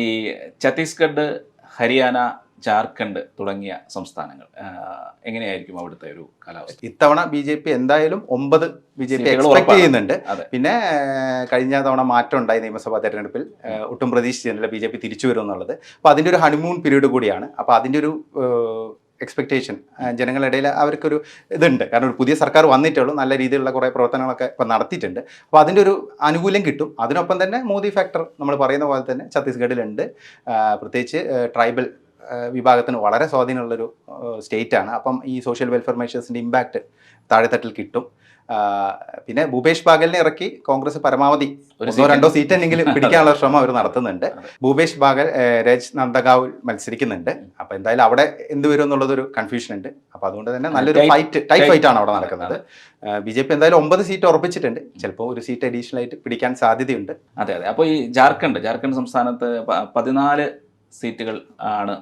ഈ ഛത്തീസ്ഗഡ് ഹരിയാന ജാർഖണ്ഡ് തുടങ്ങിയ സംസ്ഥാനങ്ങൾ എങ്ങനെയായിരിക്കും അവിടുത്തെ ഒരു കാലാവസ്ഥ? ഇത്തവണ ബി ജെ പി എന്തായാലും ഒമ്പത് ബി ജെ പി എക്സ്പെക്ട് ചെയ്യുന്നുണ്ട്. പിന്നെ കഴിഞ്ഞ തവണ മാറ്റം ഉണ്ടായി നിയമസഭാ തെരഞ്ഞെടുപ്പിൽ. ഒട്ടും പ്രതീക്ഷിച്ചിരുന്നില്ല ബി ജെ പി തിരിച്ചു വരും എന്നുള്ളത് അപ്പോൾ അതിന്റെ ഒരു ഹണിമൂൺ പീരീഡ് കൂടിയാണ്. അപ്പോൾ അതിന്റെ ഒരു എക്സ്പെക്ടേഷൻ ജനങ്ങളുടെ ഇടയിൽ അവർക്കൊരു ഇതുണ്ട്. കാരണം ഒരു പുതിയ സർക്കാർ വന്നിട്ടുള്ളൂ നല്ല രീതിയിലുള്ള കുറേ പ്രവർത്തനങ്ങളൊക്കെ ഇപ്പോൾ നടത്തിയിട്ടുണ്ട്. അപ്പോൾ അതിന്റെ ഒരു ആനുകൂല്യം കിട്ടും. അതിനൊപ്പം തന്നെ മോദി ഫാക്ടർ നമ്മൾ പറയുന്ന പോലെ തന്നെ ഛത്തീസ്ഗഡിലുണ്ട്. പ്രത്യേകിച്ച് ട്രൈബൽ വിഭാഗത്തിന് വളരെ സ്വാധീനമുള്ളൊരു സ്റ്റേറ്റ് ആണ് അപ്പം ഈ സോഷ്യൽ വെൽഫെയർ മെഷേഴ്സിന്റെ ഇമ്പാക്റ്റ് താഴെത്തട്ടിൽ കിട്ടും. പിന്നെ ഭൂപേഷ് ബാഗലിനെ ഇറക്കി കോൺഗ്രസ് പരമാവധി ഒരു ഒന്നോ രണ്ടോ സീറ്റ് എന്നെങ്കിലും പിടിക്കാനുള്ള ശ്രമം അവർ നടത്തുന്നുണ്ട്. ഭൂപേഷ് ബാഗൽ രജ് നന്ദഗാവ് മത്സരിക്കുന്നുണ്ട്. അപ്പൊ എന്തായാലും അവിടെ എന്ത് വരും എന്നുള്ളതൊരു കൺഫ്യൂഷൻ ഉണ്ട്. അപ്പൊ അതുകൊണ്ട് തന്നെ നല്ലൊരു ഫൈറ്റ് ടൈറ്റ് ഫൈറ്റ് ആണ് അവിടെ നടക്കുന്നത്. ബി ജെ പി എന്തായാലും ഒമ്പത് സീറ്റ് ഉറപ്പിച്ചിട്ടുണ്ട്. ചിലപ്പോൾ ഒരു സീറ്റ് അഡീഷണൽ ആയിട്ട് പിടിക്കാൻ സാധ്യതയുണ്ട്. അതെ അതെ. അപ്പോൾ ഈ ജാർഖണ്ഡ് ജാർഖണ്ഡ് സംസ്ഥാനത്ത് പതിനാല് സീറ്റുകൾ ആണ്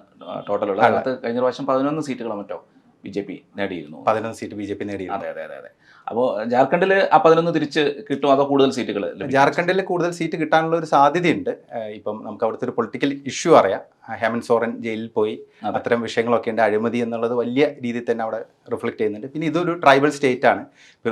ടോട്ടൽ ഉള്ളത്. അതെ. അതിനകത്ത് കഴിഞ്ഞ പ്രാവശ്യം പതിനൊന്ന് സീറ്റുകളോ മറ്റോ ബി ജെ പി നേടിയിരുന്നു. പതിനൊന്ന് സീറ്റ് ബി ജെ പി നേടി അതെ അതെ അതെ അതെ. അപ്പോൾ ജാർഖണ്ഡിൽ ആ പതിനൊന്ന് തിരിച്ച് കിട്ടും അതോ കൂടുതൽ സീറ്റുകൾ ജാർഖണ്ഡിൽ കൂടുതൽ സീറ്റ് കിട്ടാനുള്ള ഒരു സാധ്യതയുണ്ട്. ഇപ്പം നമുക്ക് അവിടുത്തെ ഒരു പൊളിറ്റിക്കൽ ഇഷ്യൂ അറിയാം. ഹേമന്ത് സോറൻ ജയിലിൽ പോയി. അതെ. അത്തരം വിഷയങ്ങളൊക്കെ ഉണ്ട്. അഴിമതി എന്നുള്ളത് വലിയ രീതിയിൽ തന്നെ അവിടെ റിഫ്ലക്ട് ചെയ്യുന്നുണ്ട്. പിന്നെ ഇതൊരു ട്രൈബൽ സ്റ്റേറ്റ് ആണ്.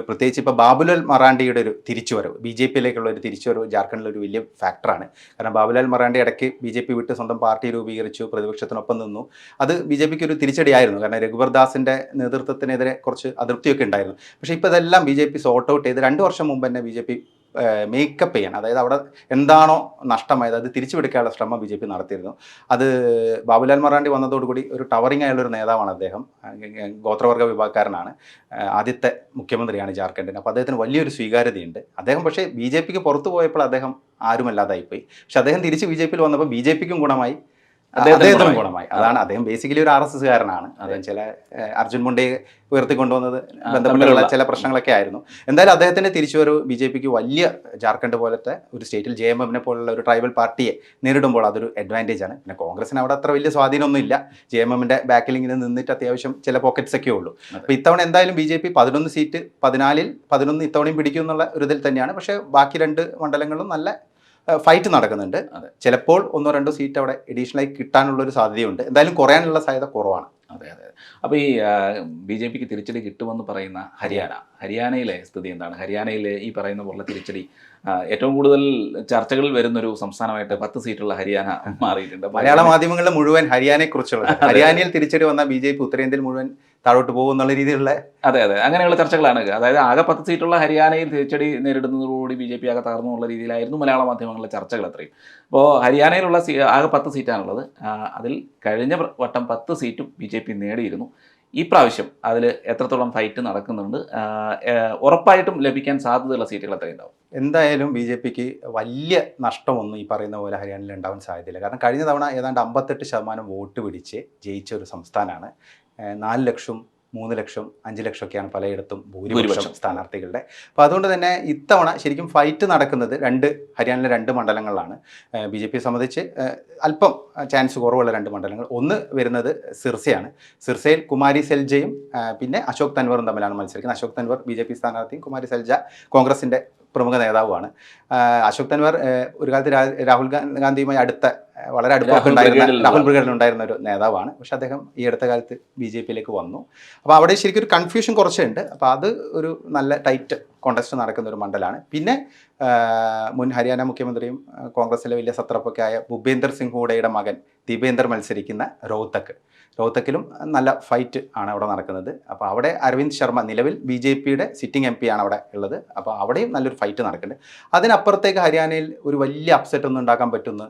പ്രത്യേകിച്ച് ഇപ്പോൾ ബാബുലാൽ മറാണ്ടിയുടെ ഒരു തിരിച്ചുവരവ് ബി ജെ പിയിലേക്കുള്ള ഒരു തിരിച്ചുവരവ് ജാർഖണ്ഡിൽ ഒരു വലിയ ഫാക്ടറാണ് കാരണം ബാബുലാൽ മറാണ്ടി ഇടയ്ക്ക് ബി ജെ പി വിട്ട് സ്വന്തം പാർട്ടി രൂപീകരിച്ചു പ്രതിപക്ഷത്തിനൊപ്പം നിന്നു. അത് ബി ജെ പിക്ക് ഒരു തിരിച്ചടിയായിരുന്നു. കാരണം രഘുബർ ദാസിന്റെ നേതൃത്വത്തിനെതിരെ കുറച്ച് അതൃപ്തിയൊക്കെ ഉണ്ടായിരുന്നു. പക്ഷേ ഇപ്പോൾ ഇതെല്ലാം B J P sort out ചെയ്ത് രണ്ട് വർഷം മുമ്പ് തന്നെ ബി ജെ പി മേക്കപ്പ് ചെയ്യാൻ അതായത് അവിടെ എന്താണോ നഷ്ടമായത് അത് തിരിച്ചു പിടിക്കാനുള്ള ശ്രമം ബി ജെ പി നടത്തിയിരുന്നു. അത് ബാബുലാൽ മറാണ്ടി വന്നതോടുകൂടി ഒരു ടവറിംഗ് ആയുള്ള ഒരു നേതാവാണ് അദ്ദേഹം. ഗോത്രവർഗ വിഭാഗക്കാരനാണ്. ആദ്യത്തെ മുഖ്യമന്ത്രിയാണ് ജാർഖണ്ഡിന്. അപ്പോൾ അദ്ദേഹത്തിന് വലിയൊരു സ്വീകാര്യതയുണ്ട്. അദ്ദേഹം പക്ഷേ ബി ജെ പിക്ക് പുറത്തു പോയപ്പോൾ അദ്ദേഹം ആരുമല്ലാതായിപ്പോയി. പക്ഷെ അദ്ദേഹം തിരിച്ച് ബി ജെ പിയിൽ വന്നപ്പോൾ ബി ജെ പിക്കും ഗുണമായി. അദ്ദേഹത്തിനും ഗുണമായി. അതാണ് അദ്ദേഹം ബേസിക്കലി ഒരു ആർ എസ് എസ്കാരനാണ് അദ്ദേഹം ചില അർജുൻ മുണ്ടയെ ഉയർത്തിക്കൊണ്ടുവന്നത് ബന്ധപ്പെട്ടുള്ള ചില പ്രശ്നങ്ങളൊക്കെ ആയിരുന്നു. എന്തായാലും അദ്ദേഹത്തിന്റെ തിരിച്ചുവരവ് ബി ജെ പിക്ക് വലിയ ജാർഖണ്ഡ് പോലത്തെ ഒരു സ്റ്റേറ്റിൽ ജെ എം എമ്മിനെ പോലുള്ള ഒരു ട്രൈബൽ പാർട്ടിയെ നേരിടുമ്പോൾ അതൊരു അഡ്വാന്റേജ് ആണ്. പിന്നെ കോൺഗ്രസിന് അവിടെ അത്ര വലിയ സ്വാധീനമൊന്നും ഇല്ല ജെ എം എമ്മിന്റെ ബാക്കിൽ ഇങ്ങനെ നിന്നിട്ട് അത്യാവശ്യം ചില പോക്കറ്റ്സ് ഒക്കെ ഉള്ളൂ. അപ്പോൾ ഇത്തവണ എന്തായാലും ബി ജെ പി പതിനൊന്ന് സീറ്റ് പതിനാലിൽ പതിനൊന്ന് ഇത്തവണയും പിടിക്കും എന്നുള്ള ഒരു ഇതിൽ തന്നെയാണ്. പക്ഷേ ബാക്കി രണ്ട് മണ്ഡലങ്ങളും നല്ല ഫൈറ്റ് നടക്കുന്നുണ്ട്. ചിലപ്പോൾ ഒന്നോ രണ്ടോ സീറ്റ് അവിടെ എഡീഷണലായി കിട്ടാനുള്ള ഒരു സാധ്യതയുണ്ട്. എന്തായാലും കുറയാനുള്ള സാധ്യത കുറവാണ്. അതെ അതെ അപ്പോൾ ഈ ബി ജെ പിക്ക് തിരിച്ചടി കിട്ടുമെന്ന് പറയുന്ന ഹരിയാന. ഹരിയാനയിലെ സ്ഥിതി എന്താണ്? ഹരിയാനയിലെ ഈ പറയുന്ന പോലെ തിരിച്ചടി ഏറ്റവും കൂടുതൽ ചർച്ചകളിൽ വരുന്നൊരു സംസ്ഥാനമായിട്ട് പത്ത് സീറ്റുള്ള ഹരിയാന മാറിയിട്ടുണ്ട്. മലയാള മാധ്യമങ്ങളിൽ മുഴുവൻ ഹരിയാനയെ കുറിച്ചുള്ളത് ഹരിയാനയിൽ തിരിച്ചടി വന്ന ബി ജെ പി ഉത്തരേന്ത്യയിൽ മുഴുവൻ താഴോട്ട് പോകും എന്നുള്ള രീതിയിലുള്ള അതെ അതെ. അങ്ങനെയുള്ള ചർച്ചകളാണ് അതായത് ആകെ പത്ത് സീറ്റുള്ള ഹരിയാനയിൽ തിരിച്ചടി നേരിടുന്നതോടുകൂടി ബി ജെ പി ആകെ തകർന്നു എന്നുള്ള രീതിയിലായിരുന്നു മലയാള മാധ്യമങ്ങളിലെ ചർച്ചകൾ അത്രയും. അപ്പോൾ ഹരിയാനയിലുള്ള ആകെ പത്ത് സീറ്റാണുള്ളത്. അതിൽ കഴിഞ്ഞ വട്ടം പത്ത് സീറ്റും ബി നേടിയിരുന്നു. ഈ പ്രാവശ്യം അതിൽ എത്രത്തോളം ഫൈറ്റ് നടക്കുന്നുണ്ട് ഉറപ്പായിട്ടും ലഭിക്കാൻ സാധ്യതയുള്ള സീറ്റുകൾ എത്രയുണ്ടാവും? എന്തായാലും ബി ജെ പിക്ക് വലിയ നഷ്ടമൊന്നും ഈ പറയുന്ന പോലെ ഹരിയാനയിൽ ഉണ്ടാവാൻ സാധ്യതയില്ല. കാരണം കഴിഞ്ഞ തവണ ഏതാണ്ട് അമ്പത്തെട്ട് ശതമാനം വോട്ട് പിടിച്ച് ജയിച്ച ഒരു സംസ്ഥാനമാണ് നാല് ലക്ഷം മൂന്ന് ലക്ഷം അഞ്ച് ലക്ഷമൊക്കെയാണ് പലയിടത്തും ഭൂരിപക്ഷം. സ്ഥാനാർത്ഥികളുടെ. അപ്പോൾ അതുകൊണ്ട് തന്നെ ഇത്തവണ ശരിക്കും ഫൈറ്റ് നടക്കുന്നത് രണ്ട് ഹരിയാനയിലെ രണ്ട് മണ്ഡലങ്ങളിലാണ്. ബി ജെ പിയെ സംബന്ധിച്ച് അല്പം ചാൻസ് കുറവുള്ള രണ്ട് മണ്ഡലങ്ങൾ. ഒന്ന് വരുന്നത് സിർസയാണ്. സിർസയിൽ കുമാരി സെൽജയും പിന്നെ അശോക് തൻവറും തമ്മിലാണ് മത്സരിക്കുന്നത്. Ashok Tanwar B J P സ്ഥാനാർത്ഥിയും കുമാരി സെൽജ കോൺഗ്രസിന്റെ പ്രമുഖ നേതാവുമാണ്. അശോക് തൻവർ ഒരു കാലത്ത് രാഹുൽ ഗാന്ധിയുമായി അടുത്ത വളരെ അടുപ്പൊക്കെ രാഹുൽ ഉണ്ടായിരുന്ന രാഹുൽ ബ്രിഗേഡിൽ ഉണ്ടായിരുന്ന ഒരു നേതാവാണ്. പക്ഷെ അദ്ദേഹം ഈ അടുത്ത കാലത്ത് ബി ജെ പിയിലേക്ക് വന്നു. അപ്പോൾ അവിടെ ശരിക്കും ഒരു കൺഫ്യൂഷൻ കുറച്ചുണ്ട്. അപ്പോൾ അത് ഒരു നല്ല ടൈറ്റ് കോണ്ടസ്റ്റ് നടക്കുന്ന ഒരു മണ്ഡലമാണ്. പിന്നെ മുൻ ഹരിയാന മുഖ്യമന്ത്രിയും കോൺഗ്രസിലെ വലിയ സത്രപ്പൊക്കെ ആയ ഭൂപേന്ദർ സിംഗ് ഹൂഡയുടെ മകൻ ദീപേന്ദർ മത്സരിക്കുന്ന റോഹ്തക്ക് റോഹ്തക്കിലും നല്ല ഫൈറ്റ് ആണ് അവിടെ നടക്കുന്നത്. അപ്പോൾ അവിടെ അരവിന്ദ് ശർമ്മ നിലവിൽ ബി ജെ പിയുടെ സിറ്റിംഗ് എം പി ആണ് അവിടെ ഉള്ളത്. അപ്പോൾ അവിടെയും നല്ലൊരു ഫൈറ്റ് നടക്കുന്നുണ്ട്. അതിനപ്പുറത്തേക്ക് ഹരിയാനയിൽ ഒരു വലിയ അപ്സെറ്റ് ഒന്നും ഉണ്ടാക്കാൻ പറ്റുമെന്ന്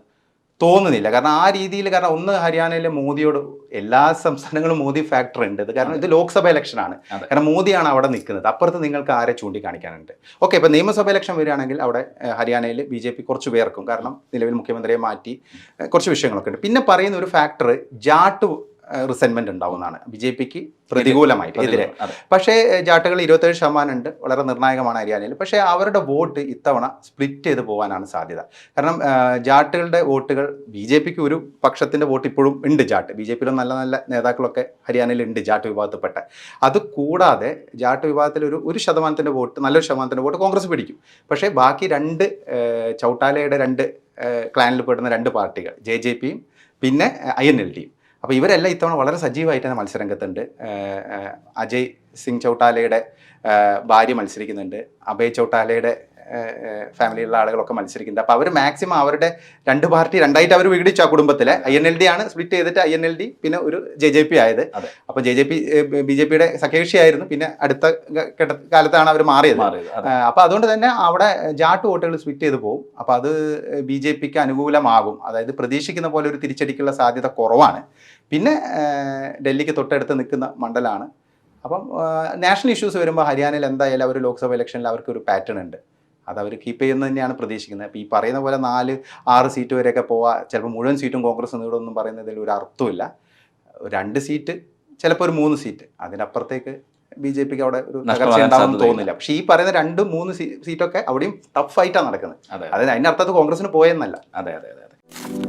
തോന്നുന്നില്ല. കാരണം ആ രീതിയിൽ കാരണം ഒന്ന് ഹരിയാനയിലെ മോദിയോട് എല്ലാ സംസ്ഥാനങ്ങളും മോദി ഫാക്ടർ ഉണ്ട്. ഇത് കാരണം ഇത് ലോക്സഭ ഇലക്ഷൻ ആണ്. കാരണം മോദിയാണ് അവിടെ നിൽക്കുന്നത്. അപ്പുറത്ത് നിങ്ങൾക്ക് ആരെ ചൂണ്ടിക്കാണിക്കാനുണ്ട്? ഓക്കെ ഇപ്പം നിയമസഭ ഇലക്ഷൻ വരികയാണെങ്കിൽ അവിടെ ഹരിയാനയിൽ ബി ജെ പി കുറച്ച് പേർക്കും കാരണം നിലവിൽ മുഖ്യമന്ത്രിയെ മാറ്റി കുറച്ച് വിഷയങ്ങളൊക്കെ ഉണ്ട്. പിന്നെ പറയുന്ന ഒരു ഫാക്ടർ ജാട്ട് റിസെൻമെന്റ് ഉണ്ടാവുന്നതാണ്. ബി ജെ പിക്ക് പ്രതികൂലമായിട്ട് എതിരെ. പക്ഷേ ജാട്ടകൾ ഇരുപത്തേഴ് ശതമാനം ഉണ്ട് വളരെ നിർണായകമാണ് ഹരിയാനയിൽ. പക്ഷേ അവരുടെ വോട്ട് ഇത്തവണ സ്പ്ലിറ്റ് ചെയ്ത് പോകാനാണ് സാധ്യത. കാരണം ജാട്ടുകളുടെ വോട്ടുകൾ ബി ജെ പിക്ക് ഒരു പക്ഷത്തിന്റെ വോട്ട് ഇപ്പോഴും ഉണ്ട് ജാട്ട് ബി ജെ പിയിലും നല്ല നല്ല നേതാക്കളൊക്കെ ഹരിയാനയിൽ ഉണ്ട് ജാട്ട് വിഭാഗത്തിൽപ്പെട്ട. അത് കൂടാതെ ജാട്ട് വിഭാഗത്തിൽ ഒരു ഒരു ശതമാനത്തിന്റെ വോട്ട് നല്ലൊരു ശതമാനത്തിന്റെ വോട്ട് കോൺഗ്രസ് പിടിക്കും. പക്ഷേ ബാക്കി രണ്ട് ചൗട്ടാലയുടെ രണ്ട് ക്ലാനിൽ പെടുന്ന രണ്ട് പാർട്ടികൾ ജെ ജെ പിയും പിന്നെ ഐ എൻ എൽ ഡിയും. അപ്പോൾ ഇവരെല്ലാം ഇത്തവണ വളരെ സജീവമായിട്ട് തന്നെ മത്സരരംഗത്തുണ്ട്. അജയ് സിംഗ് ചൗട്ടാലയുടെ ഭാര്യ മത്സരിക്കുന്നുണ്ട്. അഭയ് ചൗട്ടാലയുടെ ഫാമിലിയിലുള്ള ആളുകളൊക്കെ മത്സരിക്കുന്നത്. അപ്പോൾ അവർ മാക്സിമം അവരുടെ രണ്ട് പാർട്ടി രണ്ടായിട്ട് അവർ വിഘടിച്ചു ആ കുടുംബത്തിലെ. ഐ എൻ എൽ ഡി ആണ് സ്പ്ലിറ്റ് ചെയ്തിട്ട് ഐ എൻ എൽ ഡി പിന്നെ ഒരു ജെ ജെ പി ആയത്. അപ്പോൾ J J P B J പിയുടെ സഖ്യകക്ഷിയായിരുന്നു പിന്നെ അടുത്ത കാലത്താണ് അവർ മാറിയത്. മാറിയത് അപ്പോൾ അതുകൊണ്ട് തന്നെ അവിടെ ജാട്ട് വോട്ടുകൾ സ്പ്ലിറ്റ് ചെയ്ത് പോകും അപ്പോൾ അത് ബി ജെ പിക്ക് അനുകൂലമാകും. അതായത് പ്രതീക്ഷിക്കുന്ന പോലെ ഒരു തിരിച്ചടിക്കുള്ള സാധ്യത കുറവാണ്. പിന്നെ ഡൽഹിക്ക് തൊട്ടടുത്ത് നിൽക്കുന്ന മണ്ഡലമാണ് അപ്പം നാഷണൽ ഇഷ്യൂസ് വരുമ്പോൾ ഹരിയാനയിൽ എന്തായാലും അവർ ലോക്സഭ ഇലക്ഷനിൽ അവർക്ക് ഒരു പാറ്റേൺ ഉണ്ട്. അത് അവർ കീപ്പ് ചെയ്യുന്നത് തന്നെയാണ് പ്രതീക്ഷിക്കുന്നത്. അപ്പോൾ ഈ പറയുന്ന പോലെ നാല് ആറ് സീറ്റ് വരെയൊക്കെ പോവാ ചിലപ്പോൾ മുഴുവൻ സീറ്റും കോൺഗ്രസ് നേടുമെന്നും പറയുന്നതിൽ ഒരു അർത്ഥമില്ല രണ്ട് സീറ്റ് ചിലപ്പോൾ ഒരു മൂന്ന് സീറ്റ് അതിനപ്പുറത്തേക്ക് ബി ജെ പിക്ക് അവിടെ ഒരു തകർച്ച ഉണ്ടാവും സാധ്യതയില്ല. തോന്നുന്നില്ല. പക്ഷേ ഈ പറയുന്ന രണ്ട് മൂന്ന് സീറ്റൊക്കെ അവിടെയും ടഫ് ഫൈറ്റാണ് നടക്കുന്നത്. അതായത് അതായത് അതിനർത്ഥത്ത് കോൺഗ്രസിന് പോയെന്നല്ല. അതെ അതെ അതെ അതെ.